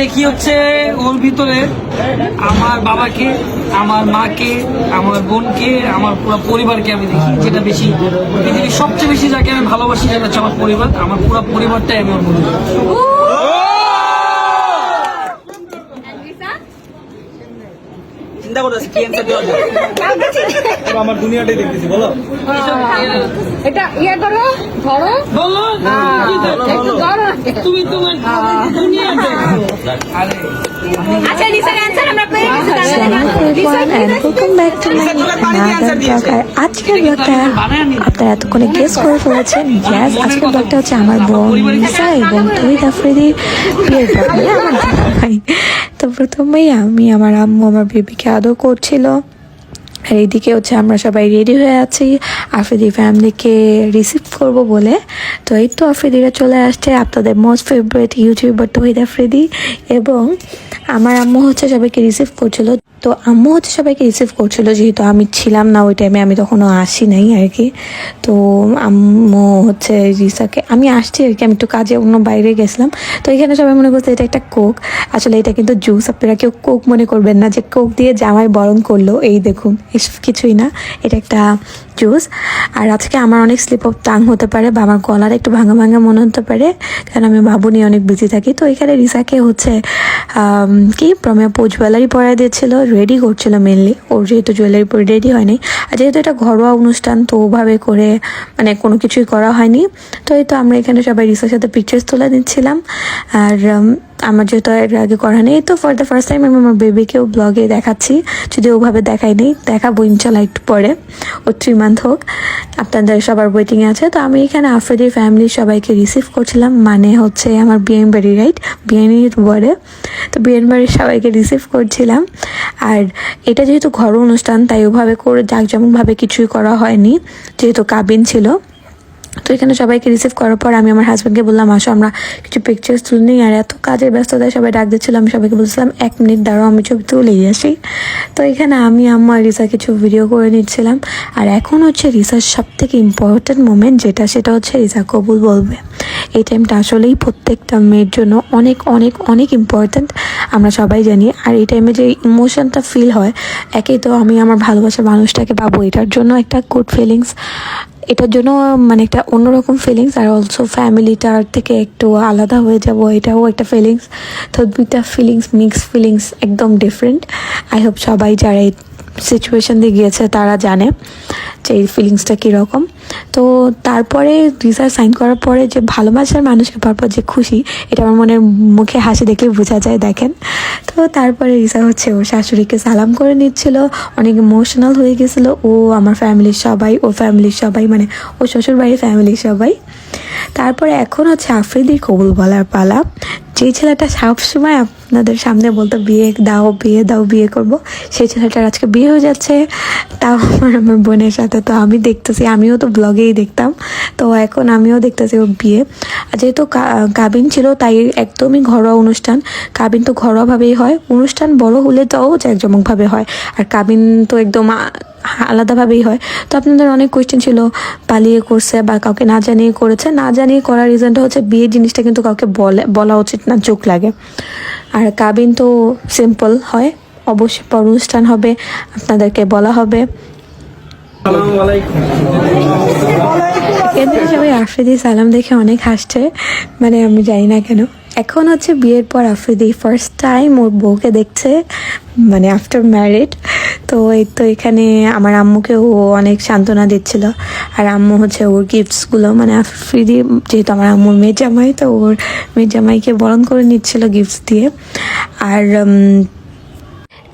দেখি হচ্ছে ওর ভিতরে আমার বাবাকে, আমার মাকে, আমার বোনকে, আমার পুরো পরিবারকে আমি দেখি, যেটা বেশি পৃথিবীর সবচেয়ে বেশি যাকে আমি ভালোবাসি যেটা হচ্ছে আমার পরিবার, আমার পুরো পরিবারটাই আমি ওর মধ্যে দেখি। চিন্তা করতেছি কি অ্যান্সার দেওয়া যায় আমার দুনিয়াটাই দেখতেছি বলো। এটা ইয়ে করো ধরো। বলো একটু ধরো। তুমি তোমার দুনিয়া দেখো। আচ্ছা অ্যান্সার আমরা পেয়ে vlog আর আজকের ব্লগটা আপনারা এতক্ষণে গেস করে ফেলেছেন। ইয়াস আজকের ব্লগটা হচ্ছে আমার বোন এবং তহিদ আফ্রিদির বিয়ের ব্লগ আমার ভাই। তো প্রথমেই আমি আমার আম্মু আমার বেবিকে আদর করছিল। আর এইদিকে হচ্ছে আমরা সবাই রেডি হয়ে আছি। আফ্রিদি ফ্যামিলিকে রিসিভ করব বলে। তো এই তো আফ্রিদিরা চলে আসছে, আপনাদের most favourite YouTuber Tohid Afridi. এবং আমার আম্মু হচ্ছে সবাইকে রিসিভ করছিল। তো আম্মু হচ্ছে সবাইকে রিসিভ করছিল, যেহেতু আমি ছিলাম না ওই টাইমে আমি তখনও আসি নাই আর কি। তো আম্মু হচ্ছে রিসাকে, আমি আসছি আর কি, আমি একটু কাজে অন্য বাইরে গেছিলাম। তো এখানে সবাই মনে করছে এটা একটা কোক। আসলে এটা কিন্তু জুস আপনারা কেউ কোক মনে করবেন না, যে কোক দিয়ে জামাই বরণ করল। এই দেখুন, এসব কিছুই না, এটা একটা জুস আর আজকে আমার অনেক স্লিপ অফ টাং হতে পারে, বা আমার গলার একটু ভাঙা ভাঙা মনে হতে পারে, কারণ আমি বাবু নিয়ে অনেক বিজি থাকি। তো এখানে রিসাকে হচ্ছে কি? প্রমেয় পো জুয়েলারি পরাই দিয়েছিল রেডি করছিল মেনলি ওর যেহেতু জুয়েলারি পরে রেডি হয়নি। আর যেহেতু এটা ঘরোয়া অনুষ্ঠান, তো ওভাবে করে মানে কোনো কিছুই করা হয়নি। তো এই তো আমরা এখানে সবাই রিসার সাথে পিকচার্স তুলে নিচ্ছিলাম। আর আমার যেহেতু এর আগে করা নেই, তো ফর দ্য ফার্স্ট টাইম আমি আমার বেবিকেও ব্লগে দেখাচ্ছি। যদি ওভাবে দেখাই নেই, দেখাবো ইনশাল্লাহ একটু পরে। ও থ্রি মান্থ হোক, আপনাদের সবার ওয়েটিংয়ে আছে। তো আমি এখানে আফ্রিদির ফ্যামিলির সবাইকে রিসিভ করছিলাম মানে হচ্ছে আমার বিএন বাড়ি রাইট বিএনির বরে তো বিএন বাড়ির সবাইকে রিসিভ করছিলাম। আর এটা যেহেতু ঘর অনুষ্ঠান, তাই ওভাবে করে যাক জাঁকজমকভাবে কিছুই করা হয়নি, যেহেতু কাবিন ছিল। তো এখানে সবাইকে রিসিভ করার পর আমি আমার হাজব্যান্ডকে বললাম, আসো, আমরা কিছু পিকচার্স তুলে নিই। আর এত কাজের ব্যস্ততায় সবাই ডাক দিচ্ছিল, আমি সবাইকে বলছিলাম, এক মিনিট দাঁড়াও, আমি ছবি তুলেই আসি। তো এখানে আমি আমার রিসা কিছু ভিডিও করে নিচ্ছিলাম। আর এখন হচ্ছে রিসার সব থেকে ইম্পর্ট্যান্ট মোমেন্ট যেটা, সেটা হচ্ছে রিসা কবুল বলবে। এই টাইমটা আসলেই প্রত্যেকটা মেয়ের জন্য অনেক অনেক অনেক ইম্পর্ট্যান্ট আমরা সবাই জানি। আর এই টাইমে যে ইমোশনটা ফিল হয়, একেই তো আমি আমার ভালোবাসার মানুষটাকে পাবো, এটার জন্য একটা গুড ফিলিংস এটার জন্য মানে একটা অন্যরকম ফিলিংস আর অলসো ফ্যামিলিটার থেকে একটু আলাদা হয়ে যাব, এটাও একটা ফিলিংস তো দুইটা ফিলিংস মিক্সড ফিলিংস একদম ডিফারেন্ট আই হোপ সবাই যারা এই সিচুয়েশান দিয়ে গিয়েছে তারা জানে যে এই ফিলিংসটা কীরকম। তো তারপরে রিসার্চ সাইন করার পরে যে ভালোবাসার মানুষকে পর যে খুশি, এটা আমার মনের মুখে হাসি দেখলে বোঝা যায়, দেখেন। তো তারপরে রিসা হচ্ছে ওর শাশুড়িকে সালাম করে নিচ্ছিল, অনেক ইমোশনাল হয়ে গেছিল। ও আমার ফ্যামিলির সবাই, ও ফ্যামিলির সবাই মানে ও শ্বশুর বাড়ির ফ্যামিলির সবাই। তারপরে এখন হচ্ছে আফ্রিদির কবুল বলার পালা। যেই ছেলেটা সবসময় আপনাদের সামনে বলতো, বিয়ে দাও বিয়ে দাও, বিয়ে করব। সেই ছেলেটার আজকে বিয়ে হয়ে যাচ্ছে। তাও আমার আমার বোনের সাথে তো আমি দেখতেছি, আমিও তো ব্লগেই দেখতাম। তো এখন আমিও দেখতেছি ওর বিয়ে। আর যেহেতু কাবিন ছিল, তাই একদমই ঘরোয়া অনুষ্ঠান। কাবিন তো ঘরোয়াভাবেই হয়। অনুষ্ঠান বড় হলে তাও জাঁকজমকভাবে হয়। আর কাবিন তো একদম আলাদাভাবেই হয়। তো আপনাদের অনেক কোয়েশ্চেন ছিল, পালিয়ে করছে বা কাউকে না জানিয়ে করেছে। না জানিয়ে করার রিজনটা হচ্ছে বিয়ে জিনিসটা কিন্তু কাউকে বলে, বলা উচিত না, চোখ লাগে। আর কাবিন তো সিম্পল হয়। অবশ্যই অনুষ্ঠান হবে, আপনাদেরকে বলা হবে। আসসালামু আলাইকুম। এদের সবাই আফ্রিদি সালাম দেখে অনেক হাসছে? মানে আমি জানি না কেন। এখন হচ্ছে বিয়ের পর আফ্রিদি ফার্স্ট টাইম ওর বউকে দেখছে মানে আফটার ম্যারিড তো এই তো এখানে আমার আম্মুকে ও অনেক সান্ত্বনা দিচ্ছিল। আর আম্মু হচ্ছে ওর গিফটসগুলো মানে আফ্রিদি যেহেতু আমার আম্মুর মেয়ে জামাই, তো ওর মেয়ে জামাইকে বরণ করে নিচ্ছিল গিফটস দিয়ে। আর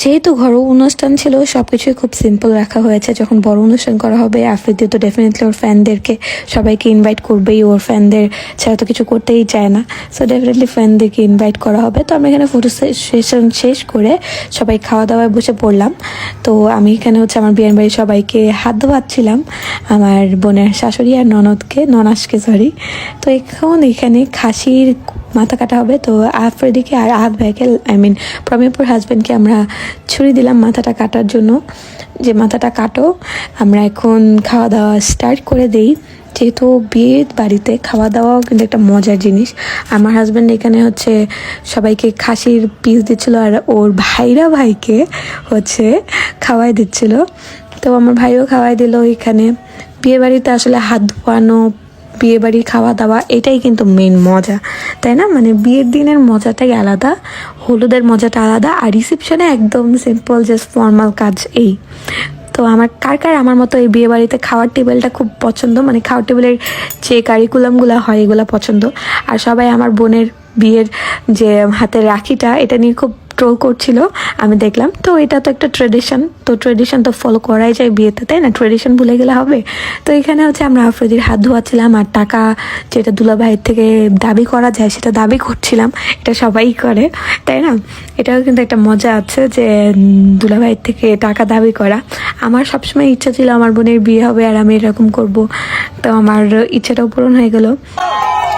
যেহেতু ঘরোয়া অনুষ্ঠান ছিল সব কিছুই খুব সিম্পল রাখা হয়েছে। যখন বড় অনুষ্ঠান করা হবে আফ্রিদি তো ডেফিনেটলি ওর ফ্যানদেরকে সবাইকে ইনভাইট করবেই। ওর ফ্যানদের ছাড়া তো কিছু করতেই চায় না। সো ডেফিনেটলি ফ্যানদেরকে ইনভাইট করা হবে। তো আমরা এখানে ফটো সেশন শেষ করে সবাই খাওয়া দাওয়ায় বসে পড়লাম। তো আমি এখানে হচ্ছে আমার বিয়ের বাড়ির সবাইকে হাত ধোয়াচ্ছিলাম। আমার বোনের শাশুড়ি আর ননদকে, ননাসকে সরি তো এখন এখানে খাসির মাথা কাটা হবে। তো আফ্রিদিকে আর আহাত ভাইকে আই মিন প্রমেপুর হাজব্যান্ডকে আমরা ছুরি দিলাম মাথাটা কাটার জন্য। যে মাথাটা কাটো, আমরা এখন খাওয়া দাওয়া স্টার্ট করে দেই। যেহেতু বিয়ে বাড়িতে খাওয়া দাওয়াও কিন্তু একটা মজার জিনিস। আমার হাজব্যান্ড এখানে হচ্ছে সবাইকে খাসির পিস দিচ্ছিল আর ওর ভাইরা ভাইকে হচ্ছে খাওয়াই দিচ্ছিল। তো আমার ভাইও খাওয়াই দিল এখানে। বিয়ে বাড়িতে আসলে হাত ধোয়ানো বিয়ে বাড়ির খাওয়া দাওয়া এটাই কিন্তু মেন মজা, তাই না? মানে বিয়ের দিনের মজাটাই আলাদা, হলুদের মজাটা আলাদা, আর রিসেপশনে একদম সিম্পল জাস্ট ফর্মাল কাজ এই। তো আমার, কার কার আমার মতো এই বিয়ে বাড়িতে খাওয়ার টেবিলটা খুব পছন্দ? মানে খাওয়ার টেবিলের যে কারিকুলামগুলো হয়, এগুলো পছন্দ। আর সবাই আমার বোনের বিয়ের যে হাতের রাখিটা, এটা নিয়ে খুব ট্রোল করছিল, আমি দেখলাম, তো এটা তো একটা ট্রেডিশন তো ট্রেডিশন তো ফলো করাই যায় বিয়েতে, তাই না? ট্রেডিশন ভুলে গেলে হবে। তো এখানে হচ্ছে আমরা আফ্রিদির হাত ধোয়াচ্ছিলাম আর টাকা যেটা দুলাভাইয়ের থেকে দাবি করা যায় সেটা দাবি করছিলাম, এটা সবাই করে, তাই না? এটাও কিন্তু একটা মজা আছে যে দুলাভাইয়ের থেকে টাকা দাবি করা। আমার সবসময় ইচ্ছা ছিল আমার বোনের বিয়ে হবে আর আমি এরকম করব, তো আমার ইচ্ছাটাও পূরণ হয়ে গেল।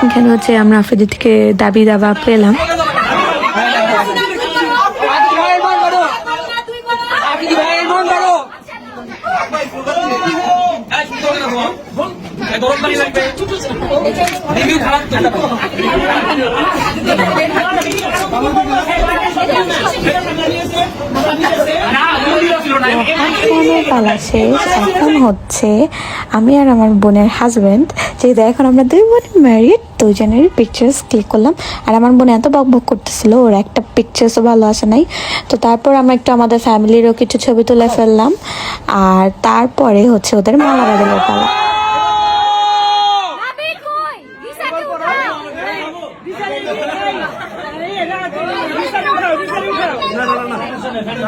এখানে হচ্ছে আমরা আফ্রিদির থেকে দাবি দাবা পেলাম আপনি ভাই মন করো গরম পানি লাগবে। রিভিউ খারাপ তো। এখন হচ্ছে আমি আর আমার বোনের হাজব্যান্ড যেহেতু এখন আমরা দুই বোন ম্যারিড দুজনেরই পিকচার্স ক্লিক করলাম। আর আমার বোন এত বক বক করতেছিল, ওর একটা পিকচার্সও ভালো আসে নাই। তো তারপর আমরা একটু আমাদের ফ্যামিলিরও কিছু ছবি তুলে ফেললাম। আর তারপরে হচ্ছে ওদের মালা বাঁধানোর পালা আবির কই দিশাকে উঠাও হসপিটাল আয়না মায়না আমি কিন্তু পয়সা পারি না লজ্জা লাগে দেবো বরিশাল দাও দাও দিয়া দাও কেমন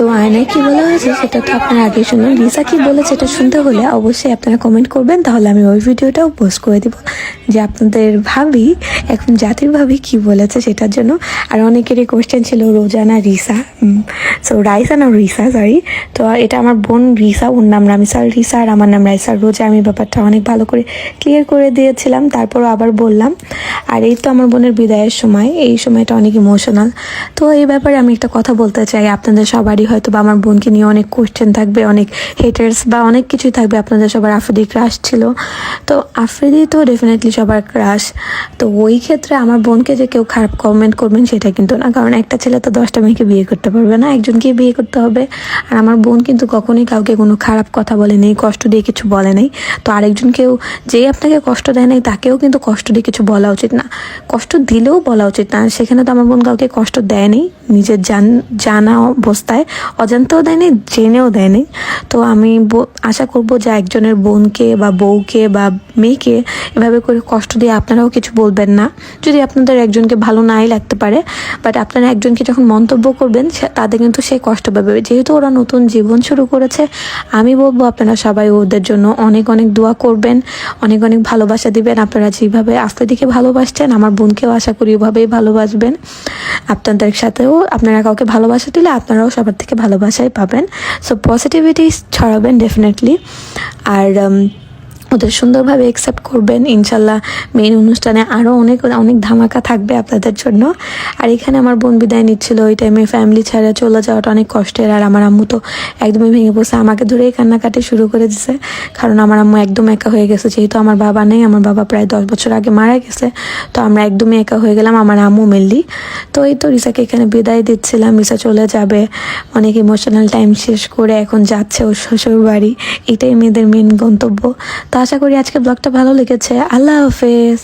tú. আয়নায় কি বলা হয়েছে সেটা তো আপনারা আগে শুনুন লিসা কি বলেছে এটা শুনতে হলে অবশ্যই আপনারা কমেন্ট করবেন, তাহলে আমি ওই ভিডিওটাও পোস্ট করে দিব। যে আপনাদের ভাবি, এখন জাতির ভাবি কি বলেছে সেটার জন্য। আর অনেকেরই কোয়েশ্চেন ছিল রোজানা রিসা। সো রাইসা না রিসা সরি তো এটা আমার বোন রিসা, ওর নাম রামিসা রিসা, আর আমার নাম রাইসা রোজা। আমি ব্যাপারটা অনেক ভালো করে ক্লিয়ার করে দিয়েছিলাম, তারপরও আবার বললাম। আর এই তো আমার বোনের বিদায়ের সময়, এই সময়টা অনেক ইমোশনাল তো এই ব্যাপারে আমি একটা কথা বলতে চাই, আপনাদের সবারই হয়তো বা আমার বোনকে নিয়ে অনেক কোশ্চেন থাকবে, অনেক হেটার্স বা অনেক কিছুই থাকবে আপনাদের সবার আফ্রিদি ক্রাশ ছিল। তো আফ্রিদি তো ডেফিনেটলি সবার ক্রাশ তো ওই ক্ষেত্রে আমার বোনকে যে কেউ খারাপ কমেন্ট করবেন সেটা কিন্তু না, কারণ একটা ছেলে তো দশটা মেয়েকে বিয়ে করতে পারবে না, একজনকে বিয়ে করতে হবে। আর আমার বোন কিন্তু কখনোই কাউকে কোনো খারাপ কথা বলে নেই, কষ্ট দিয়ে কিছু বলে নেই। তো আরেকজনকেও যেই আপনাকে কষ্ট দেয় নাই, তাকেও কিন্তু কষ্ট দিয়ে কিছু বলা উচিত না। কষ্ট দিলেও বলা উচিত না। সেখানে তো আমার বোন কাউকে কষ্ট দেয়নি, নিজের জান, জানা অবস্থায়। অজান্তেও দেয়নি, জেনেও দেয়নি। তো আমি আশা করব যে একজনের বোনকে বা বউকে বা মেয়েকে এভাবে করে কষ্ট দিয়ে আপনারাও কিছু বলবেন না। যদি আপনাদের একজনকে ভালো নাই লাগতে পারে বাট আপনারা একজনকে যখন মন্তব্য করবেন তাদের কিন্তু সে কষ্ট পাবে। যেহেতু ওরা নতুন জীবন শুরু করেছে, আমি বলব আপনারা সবাই ওদের জন্য অনেক অনেক দোয়া করবেন, অনেক অনেক ভালোবাসা দিবেন। আপনারা যেভাবে আস্তে দিকে ভালোবাসছেন, আমার বোনকেও আশা করি ওভাবেই ভালোবাসবেন। আপনাদের সাথেও আপনারা কাউকে ভালোবাসা দিলে আপনারাও সবার থেকে ভালোবাসাই পাবেন। সো পজিটিভিটি ছড়াবেন ডেফিনেটলি আর ওদের সুন্দরভাবে অ্যাকসেপ্ট করবেন। ইনশাল্লাহ মেইন অনুষ্ঠানে আরও অনেক অনেক ধামাকা থাকবে আপনাদের জন্য। আর এখানে আমার বোন বিদায় নিচ্ছিল, ওই টাইমে ফ্যামিলি ছাড়া চলে যাওয়াটা অনেক কষ্টের। আর আমার আম্মু তো একদমই ভেঙে পড়ছে। আমাকে ধরেই কান্নাকাটি শুরু করে দিছে। কারণ আমার আম্মু একদম একা হয়ে গেছে। যেহেতু আমার বাবা নেই, আমার বাবা প্রায় দশ বছর আগে মারা গেছে। তো আমরা একদমই একা হয়ে গেলাম, আমার আম্মু মেনলি তো এই তো রিসাকে এখানে বিদায় দিচ্ছিলাম। রিসা চলে যাবে। অনেক ইমোশনাল টাইম শেষ করে এখন যাচ্ছে ওর শ্বশুর বাড়ি এটাই মেয়েদের মেন গন্তব্য। তো আশা করি আজকে ব্লগটা ভালো লেগেছে। আল্লাহ হাফেজ।